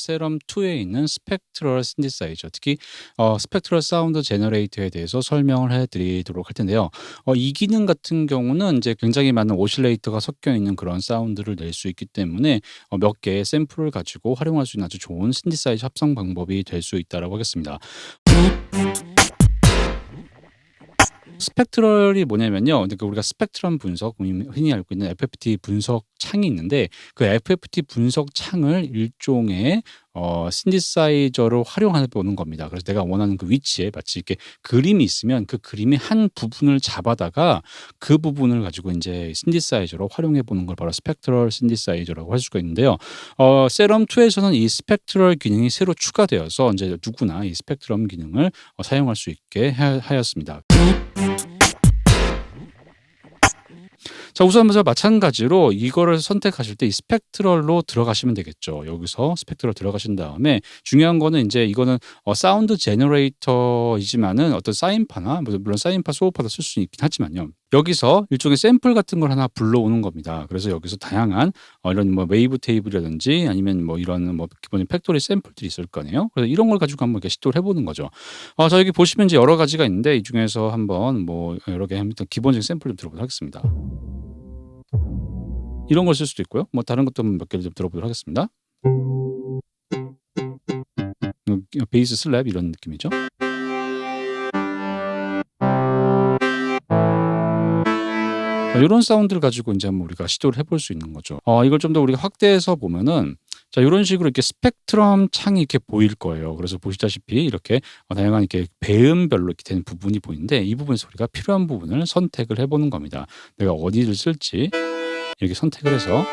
세럼 2에 있는 스펙트럴 신디사이저 특히 어 스펙트럴 사운드 제너레이터에 대해서 설명을 해 드리도록 할 텐데요. 어 이 기능 같은 경우는 이제 굉장히 많은 오실레이터가 섞여 있는 그런 사운드를 낼 수 있기 때문에 어 몇 개의 샘플을 가지고 활용할 수 있는 아주 좋은 신디사이저 합성 방법이 될 수 있다라고 하겠습니다. 스펙트럴이 뭐냐면요. 그러니까 우리가 스펙트럼 분석, 흔히 알고 있는 FFT 분석 창이 있는데 그 FFT 분석 창을 일종의 어 신디사이저로 활용해 보는 겁니다. 그래서 내가 원하는 그 위치에 마치 이렇게 그림이 있으면 그 그림의 한 부분을 잡아다가 그 부분을 가지고 인제 신디사이저로 활용해 보는 걸 바로 스펙트럴 신디사이저라고 할 수가 있는데요. 어 세럼 2에서는 이 스펙트럴 기능이 새로 추가되어서 인제 누구나 이 스펙트럼 기능을 어 사용할 수 있게 하 하였습니다. 자 우선 먼저 마찬가지로 이거를 선택하실 때 이 스펙트럴로 들어가시면 되겠죠. 여기서 스펙트럴 들어가신 다음에 중요한 거는 인제 이거는 어 사운드 제너레이터이지만은 어떤 사인파나 뭐 물론 사인파, 소음파도 쓸 수 있긴 하지만요. 여기서 일종의 샘플 같은 걸 하나 불러오는 겁니다. 그래서 여기서 다양한 어 이런 뭐 웨이브 테이블이라든지 아니면 뭐 이런 뭐 기본적인 팩토리 샘플들이 있을 거 아니에요. 그래서 이런 걸 가지고 한번 이렇게 시도를 해 보는 거죠. 어 자 여기 보시면 이제 여러 가지가 있는데 이 중에서 한번 뭐 여러 개 기본적인 샘플 좀 들어보도록 하겠습니다. 이런 걸쓸 수도 있고요. 뭐 다른 것도 몇 개를 좀 들어보도록 하겠습니다. 음 베이스 슬랩 이런 느낌이죠. 자 요런 사운드를 가지고 인제 한번 우리가 시도를 해볼 수 있는 거죠. 어 이걸 좀 더 우리가 확대해서 보면은 자 요런 식으로 이렇게 스펙트럼 창이 이렇게 보일 거예요. 그래서 보시다시피 이렇게 어 다양한 이렇게 배음별로 이렇게 된 부분이 보이는데 이 부분에서 우리가 필요한 부분을 선택을 해 보는 겁니다. 내가 어디를 쓸지 이렇게 선택을 해서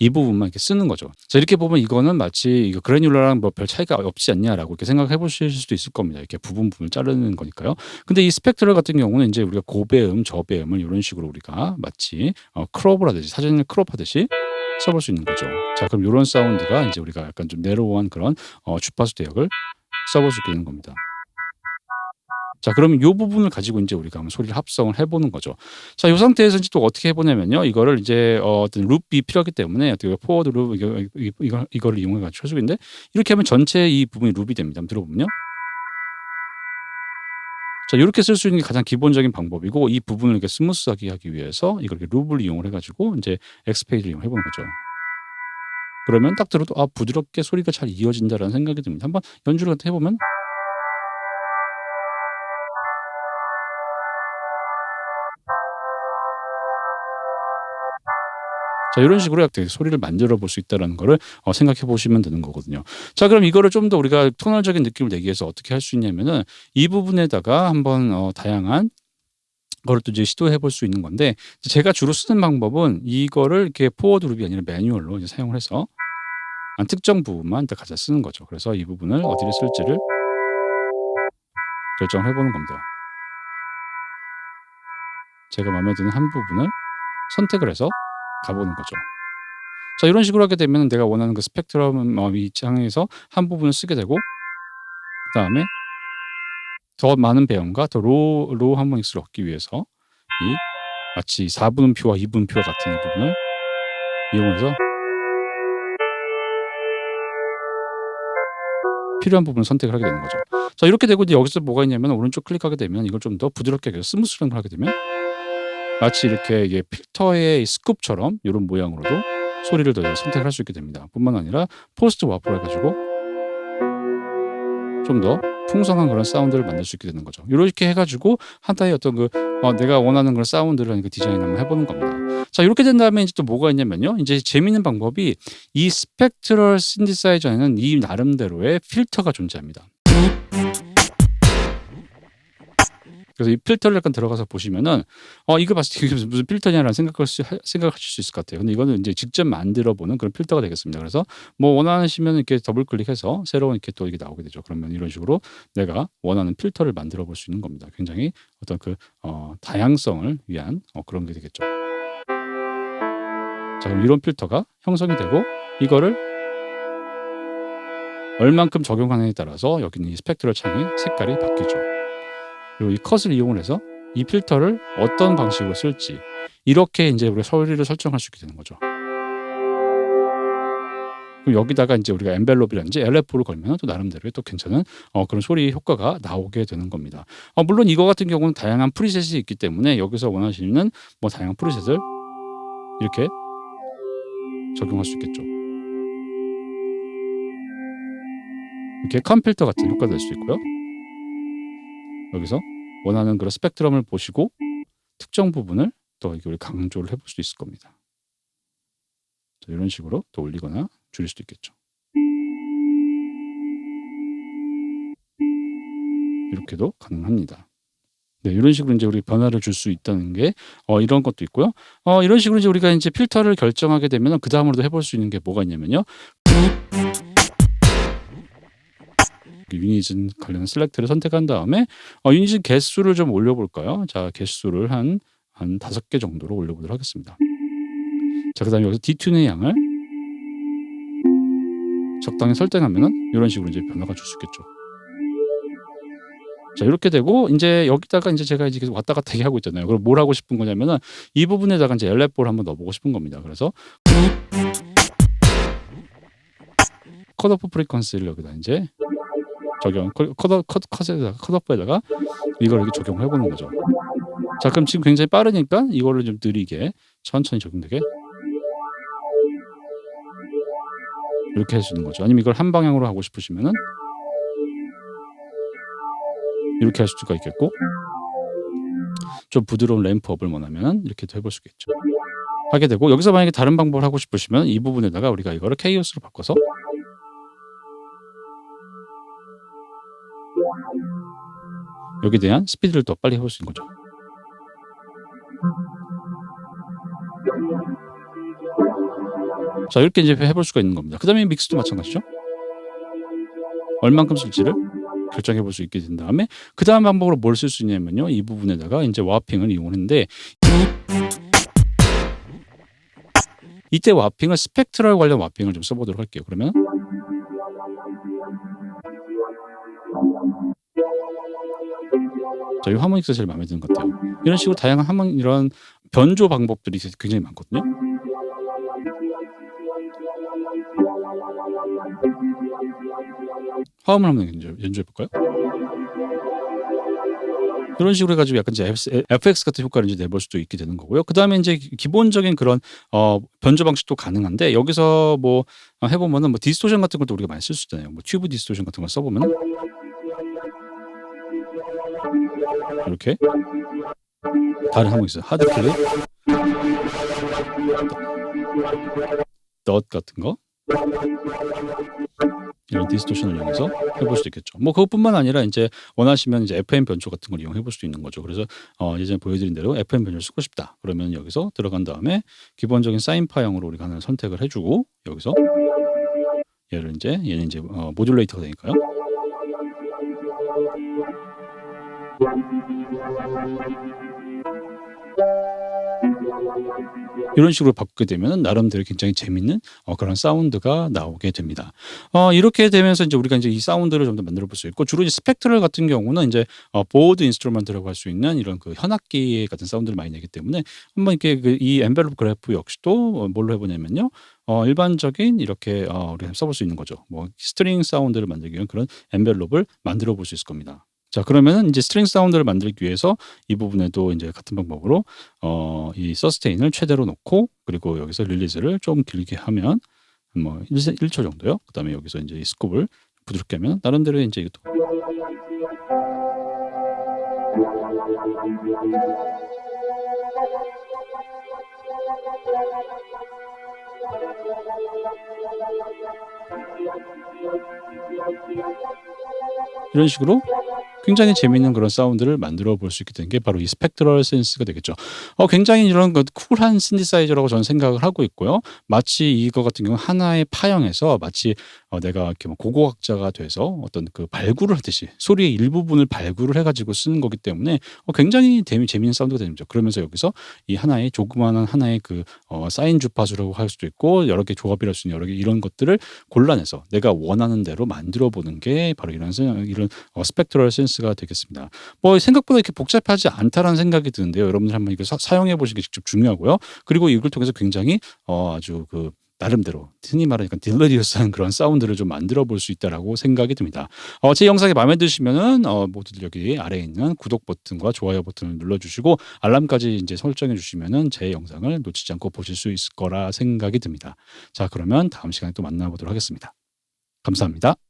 이 부분만 이렇게 쓰는 거죠. 자 이렇게 보면 이거는 마치 이거 그래듈러랑 뭐 별 차이가 없지 않냐라고 이렇게 생각해 보실 수도 있을 겁니다. 이렇게 부분 부분을 자르는 거니까요. 근데 이 스펙트럴 같은 경우는 인제 우리가 고배음, 저배음을 요런 식으로 우리가 마치 어 하듯이 사진을 크롭하듯이 써볼 수 있는 거죠. 자 그럼 요런 사운드가 인제 우리가 약간 좀 내로우한 그런 어 주파수 대역을 써볼 수 있게 되는 겁니다. 자 그러면 요 부분을 가지고 인제 우리가 한번 소리를 합성을 해 보는 거죠. 자 요 상태에서 인제 또 어떻게 해 보냐면요. 이거를 이제 어 어떤 룹이 필요하기 때문에 어떻게 포워드 룹 이거 이 이거 이거를 이용해 가지고 해 주고 있는데 이렇게 하면 전체 이 부분이 룹이 됩니다. 한번 들어보면요. 자 요렇게 쓸 수 있는 게 가장 기본적인 방법이고 이 부분을 이렇게 스무스하게 하기 위해서 이걸 이렇게 룹을 이용을 해 가지고 인제 엑스페이드를 이용해 보는 거죠. 그러면 딱 들어도 '아 부드럽게 소리가 잘 이어진다.'라는 생각이 듭니다. 한번 연주를 해 보면 자 요런 식으로 약간 소리를 만들어 볼 수 있다라는 거를 어 생각해 보시면 되는 거거든요. 자 그럼 이거를 좀 더 우리가 톤얼적인 느낌을 내기 위해서 어떻게 할 수 있냐면은 이 부분에다가 한번 어 다양한 거를 또 이제 시도해 볼 수 있는 건데 제가 주로 쓰는 방법은 이거를 이렇게 포워드 룹이 아니라 매뉴얼로 이제 사용을 해서 한 특정 부분만 일단 가져다 쓰는 거죠. 그래서 이 부분을 어디를 쓸지를 결정을 해 보는 겁니다. 제가 마음에 드는 한 부분을 선택을 해서 가 보는 거죠. 자 이런 식으로 하게 되면은 내가 원하는 그 스펙트럼 어이 창에서 한 부분을 쓰게 되고 그 다음에 더 많은 배음과 더 로우 로우 하모닉스를 얻기 위해서 이 마치 4분음표와 2분음표와 같은 이 부분을 이용해서 필요한 부분을 선택을 하게 되는 거죠. 자 이렇게 되고 이제 여기서 뭐가 있냐면 오른쪽 클릭하게 되면 이걸 좀 더 부드럽게 스무스한 걸 하게 되면 마치 이렇게 이게 필터의 스쿱처럼 요런 모양으로도 소리를 더 선택을 할수 있게 됩니다. 뿐만 아니라 포스트 와프를 해 가지고 좀 더 풍성한 그런 사운드를 만들 수 있게 되는 거죠. 요렇게 해 가지고 하나의 어떤 그 어 내가 원하는 그런 사운드를 그 디자인 한번 해 보는 겁니다. 자 요렇게 된 다음에 인제 또 뭐가 있냐면요. 인제 재미있는 방법이 이 스펙트럴 신디사이저에는 이 나름대로의 필터가 존재합니다. 그래서 이 필터를 약간 들어가서 보시면은 어 이거 봤을 때 '이게 무슨 필터냐.'라는 생각할 수 생각하실 수 있을 것 같아요. 근데 이거는 인제 직접 만들어 보는 그런 필터가 되겠습니다. 그래서 뭐 원하시면은 이렇게 더블 클릭해서 새로운 이렇게 또 이게 나오게 되죠. 그러면 이런 식으로 내가 원하는 필터를 만들어 볼 수 있는 겁니다. 굉장히 어떤 그 어 다양성을 위한 어 그런 게 되겠죠. 자 그럼 이런 필터가 형성이 되고 이거를 얼만큼 적용하느냐에 따라서 여기 있는 이 스펙트럴 창의 색깔이 바뀌죠. 그리고 이 컷을 이용을 해서 이 필터를 어떤 방식으로 쓸지 이렇게 인제 우리가 소리를 설정할 수 있게 되는 거죠. 그리고 여기다가 이제 우리가 엔벨롭이라든지 LFO를 걸면 또 나름대로 또 괜찮은 어, 그런 소리 효과가 나오게 되는 겁니다. 어, 물론 이거 같은 경우는 다양한 프리셋이 있기 때문에 여기서 원하시는 뭐 다양한 프리셋을 이렇게 적용할 수 있겠죠. 이렇게 컴필터 같은 효과가 될수 있고요. 여기서 원하는 그런 스펙트럼을 보시고 특정 부분을 또 이걸 강조를 해볼 수 있을 겁니다. 자, 이런 식으로 또 올리거나 줄일 수도 있겠죠. 이렇게도 가능합니다. 네, 이런 식으로 이제 우리 변화를 줄 수 있다는 게 어, 이런 것도 있고요. 어, 이런 식으로 이제 우리가 이제 필터를 결정하게 되면 그 다음으로도 해볼 수 있는 게 뭐가 있냐면요. 유니즌 관련 셀렉트를 선택한 다음에 어, 유니즌 개수를 좀 올려볼까요? 자, 개수를 한, 한 다섯 개 정도로 올려보도록 하겠습니다. 자, 그 다음에 여기서 디튠의 양을 적당히 설정하면은 이런 식으로 이제 변화가 줄 수 있겠죠. 자, 이렇게 되고 이제 여기다가 이제 제가 이제 왔다 갔다 얘기하고 있잖아요. 그럼 뭘 하고 싶은 거냐면은 이 부분에다가 이제 엘레포를 한번 넣어보고 싶은 겁니다. 그래서 컷오프 프리퀀시를 여기다 이제 적용 컷컷 컷에다가 컷오프에다가 이걸 이렇게 적용을 해보는 거죠. 자, 그럼 지금 굉장히 빠르니까 이거를 좀 느리게 천천히 적용되게 이렇게 있는 거죠. 아니면 이걸 한 방향으로 하고 싶으시면은 이렇게 할 수가 있겠고 좀 부드러운 램프업을 원하면 이렇게도 해볼 수 있겠죠. 하게 되고 여기서 만약에 다른 방법을 하고 싶으시면 이 부분에다가 우리가 이거를 케이오스로 바꿔서 여기에 대한 스피드를 더 빨리 해볼 수 있는 거죠. 자 이렇게 이제 해볼 수가 있는 겁니다. 그 다음에 믹스도 마찬가지죠. 얼만큼 쓸지를 결정해 볼 수 있게 된 다음에 그 다음 방법으로 뭘 쓸 수 있냐면요. 이 부분에다가 이제 와핑을 이용했는데 이때 와핑을 스펙트럴 관련 와핑을 좀 써보도록 할게요. 그러면 자, 이 하모닉스 제일 마음에 드는 것 같아요. 이런 식으로 다양한 하모 이런 변조 방법들이 굉장히 많거든요. 화음을 한번 연주, 연주 해 볼까요? 이런 식으로 해가지고 약간 이제 FX 같은 효과를 이제 내볼 수도 있게 되는 거고요. 그 다음에 이제 기본적인 그런 어, 변조 방식도 가능한데 여기서 뭐 어, 해보면은 뭐 디스토션 같은 것도 우리가 많이 쓸 수 있잖아요. 뭐 튜브 디스토션 같은 걸 써보면 이렇게 다른 항목 있어요. 하드 클릭, 덧 같은 거 이런 디스토션을 이용해서 해볼 수도 있겠죠. 뭐 그것뿐만 아니라 이제 원하시면 이제 FM 변조 같은 걸 이용해 볼 수도 있는 거죠. 그래서 어 예전에 보여드린 대로 FM 변조를 쓰고 싶다. 그러면 여기서 들어간 다음에 기본적인 사인 파형으로 우리가 하나 선택을 해주고 여기서 얘를 이제 얘는 이제 어, 모듈레이터가 되니까요. 이런 식으로 바꾸게 되면 나름대로 굉장히 재밌는 어, 그런 사운드가 나오게 됩니다. 어, 이렇게 되면서 이제 우리가 이제 이 사운드를 좀 더 만들어 볼 수 있고 주로 이제 스펙트럴 같은 경우는 이제 어, 보드 인스트루먼트라고 할 수 있는 이런 그 현악기 같은 사운드를 많이 내기 때문에 한번 이렇게 그이 엔벨롭 그래프 역시도 어, 뭘로 해보냐면요. 어, 일반적인 이렇게 어, 우리가 써볼 수 있는 거죠. 뭐 스트링 사운드를 만들기 위한 그런 엔벨롭을 만들어 볼 수 있을 겁니다. 자, 그러면은 이제 스트링 사운드를 만들기 위해서 이 부분에도 이제 같은 방법으로 어, 이 서스테인을 최대로 놓고 그리고 여기서 릴리즈를 좀 길게 하면 뭐 1, 1초 정도요. 그다음에 여기서 이제 이 스콥을 부드럽게 하면 나름대로 이제 이것도 이런 식으로 굉장히 재미있는 그런 사운드를 만들어 볼 수 있게 된 게 바로 이 스펙트럴 센스가 되겠죠. 어, 굉장히 이런 그 쿨한 신디사이저라고 저는 생각을 하고 있고요. 마치 이거 같은 경우 하나의 파형에서 마치 어, 내가 이렇게 뭐 고고학자가 돼서 어떤 그 발굴을 하듯이 소리의 일부분을 발굴을 해가지고 쓰는 거기 때문에 어, 굉장히 재미, 재미있는 사운드가 거죠. 그러면서 여기서 이 하나의 조그마한 하나의 그 어, 사인 주파수라고 할 수도 있고 여러 개 조합이랄 수 있는 여러 개 이런 것들을 골라내서 내가 원하는 대로 만들어 보는 게 바로 이런 이런 어, 스펙트럴 센 스가 되겠습니다. 뭐 생각보다 이렇게 복잡하지 않다라는 생각이 드는데요. 여러분들 한번 이거 사, 용해 보시는 게 직접 중요하고요. 그리고 이걸 통해서 굉장히 어, 아주 그 나름대로 흔히 말하는 약간 딜러리어스한 그런 사운드를 좀 만들어 볼 수 있다라고 생각이 듭니다. 어, 제 영상이 마음에 드시면은 어, 모두들 여기 아래에 있는 구독 버튼과 좋아요 버튼을 눌러주시고 알람까지 이제 설정해 주시면은 제 영상을 놓치지 않고 보실 수 있을 거라 생각이 듭니다. 자 그러면 다음 시간에 또 만나보도록 하겠습니다. 감사합니다.